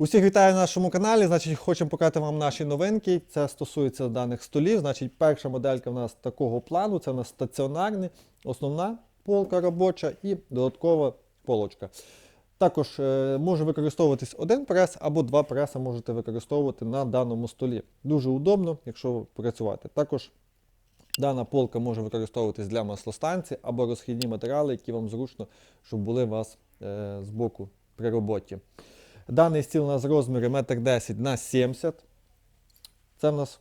Усіх вітаю на нашому каналі. Значить, хочемо показати вам наші новинки. Це стосується даних столів. Значить, перша моделька в нас такого плану. Це у нас стаціонарний, основна полка робоча і додаткова полочка. Також е, може використовуватись один прес або два преса можете використовувати на даному столі. Дуже удобно, якщо працювати. Також дана полка може використовуватись для маслостанції або розхідні матеріали, які вам зручно, щоб були у вас е, з боку при роботі. Даний стіл у нас розміри 1,10 на 70 Це в нас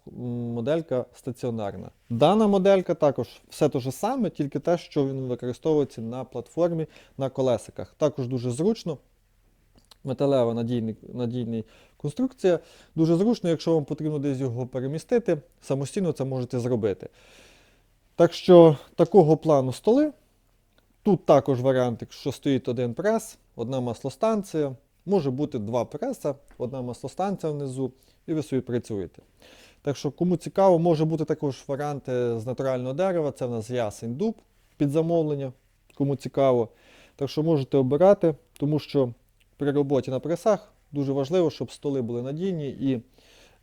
моделька стаціонарна. Дана моделька також все те ж саме, тільки те, що він використовується на платформі на колесиках. Також дуже зручно. Металева надійний, надійний конструкція. Дуже зручно, якщо вам потрібно десь його перемістити, самостійно це можете зробити. Так що такого плану столи. Тут також варіант, якщо стоїть один прес, одна маслостанція. Може бути два преса, одна маслостанція внизу, і ви собі працюєте. Так що, кому цікаво, може бути також варіанти з натурального дерева. Це в нас ясень дуб під замовлення, кому цікаво. Так що можете обирати, тому що при роботі на пресах дуже важливо, щоб столи були надійні і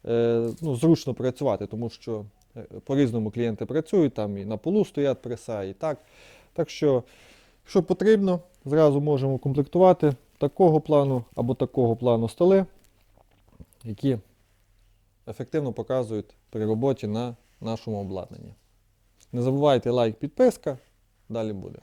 е, ну, зручно працювати, тому що е, по-різному клієнти працюють, там і на полу стоять преса, і так. Так що, що потрібно, зразу можемо комплектувати такого плану або такого плану столи, які ефективно показують при роботі на нашому обладнанні. Не забувайте лайк, підписка, далі буде.